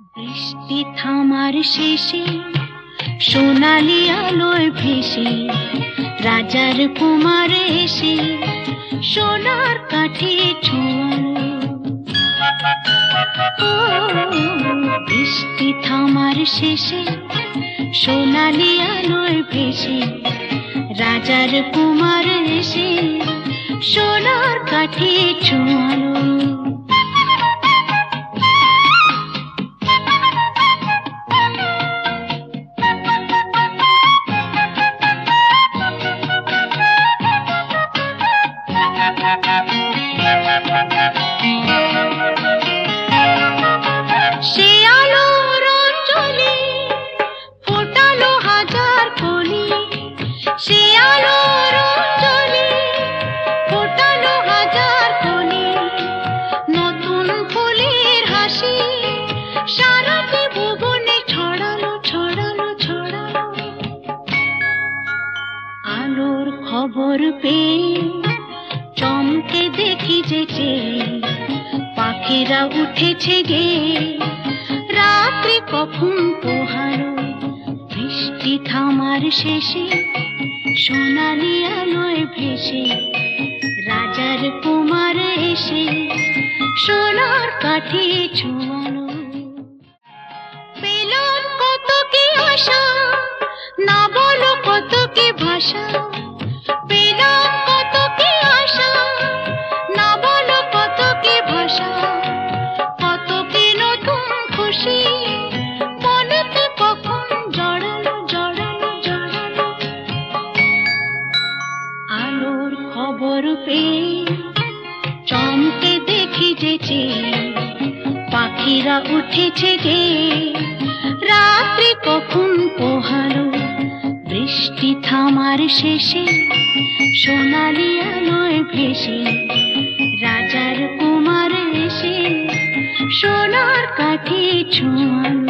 বৃষ্টি থামার শেষে সোনালি আলোয় ভেসে রাজার কুমার এসে সোনার কাঠে ছোঁয়ালো। বৃষ্টি থামার শেষে সোনালি আলোয় ভেসে রাজার কুমার এসে সোনার কাঠে ছোঁয়ালো। সে আলোর অঞ্জলি ফোটালো হাজার হাজার কলি। নতুন ফুলের হাসি সারাটি ভুবনে ছড়ালো ছড়ালো। আলোর খবর পেয়ে পাখিরা উঠেছে গে। রাত্রি কখন পোহালো, বৃষ্টি থামার শেষে, সোনালি আলোয় ভেসে, রাজার কুমার এসে সোনার কাঠে ছোঁয়ালো পেলাম কত কি আশা, না বলো কত কি ভাষা খবর পেয়ে চমকে দেখি যেচে পাখিরা উঠেছে গে রাত্রি কখন পোহালো, বৃষ্টি থামার শেষে, সোনালি আলোয় ভেসে, রাজার কুমার এসে সোনার কাঠে ছোঁয়ালো।